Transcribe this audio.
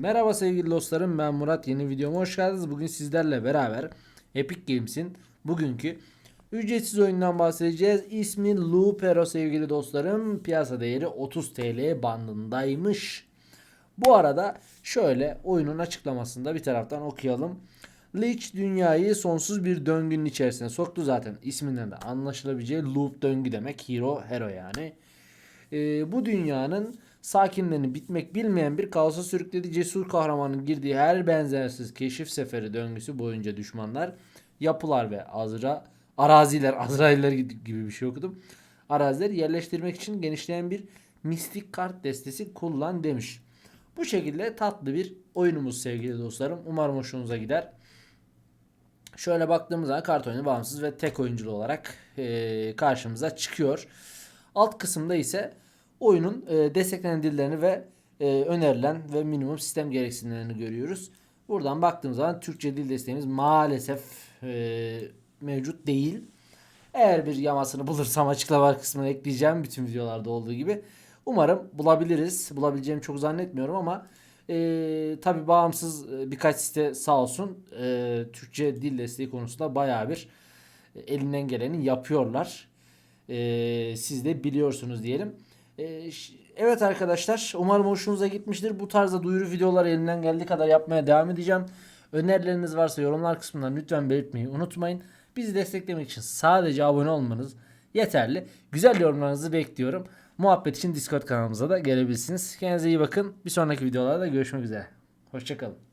Merhaba sevgili dostlarım ben Murat yeni videoma hoş geldiniz. Bugün sizlerle beraber Epic Games'in bugünkü ücretsiz oyundan bahsedeceğiz. İsmi Loopero sevgili dostlarım. Piyasa değeri 30 TL bandındaymış. Bu arada şöyle oyunun açıklamasında bir taraftan okuyalım. Leech dünyayı sonsuz bir döngünün içerisine soktu zaten. isminden de anlaşılabileceği loop döngü demek. Hero, hero yani. Ee, bu dünyanın sakinlerini bitmek bilmeyen bir kaosa sürükledi. Cesur kahramanın girdiği her benzersiz keşif seferi döngüsü boyunca düşmanlar, yapılar ve azra, araziler, azrailler gibi bir şey okudum. Araziler yerleştirmek için genişleyen bir mistik kart destesi kullan demiş. Bu şekilde tatlı bir oyunumuz sevgili dostlarım. Umarım hoşunuza gider. Şöyle baktığımız zaman kart oyunu bağımsız ve tek oyunculu olarak e, karşımıza çıkıyor. Alt kısımda ise oyunun e, desteklenen dillerini ve e, önerilen ve minimum sistem gereksinimlerini görüyoruz. Buradan baktığımız zaman Türkçe dil desteğimiz maalesef e, mevcut değil. Eğer bir yamasını bulursam açıklama kısmına ekleyeceğim bütün videolarda olduğu gibi. Umarım bulabiliriz. Bulabileceğimi çok zannetmiyorum ama e, tabi bağımsız e, birkaç site sağ olsun e, Türkçe dil desteği konusunda bayağı bir e, elinden geleni yapıyorlar. E, siz de biliyorsunuz diyelim. E, ş- evet arkadaşlar umarım hoşunuza gitmiştir. Bu tarzda duyuru videoları elimden geldiği kadar yapmaya devam edeceğim. Önerileriniz varsa yorumlar kısmından lütfen belirtmeyi unutmayın. Bizi desteklemek için sadece abone olmanız yeterli. Güzel yorumlarınızı bekliyorum. Muhabbet için Discord kanalımıza da gelebilirsiniz. Kendinize iyi bakın. Bir sonraki videolarda görüşmek üzere. Hoşçakalın.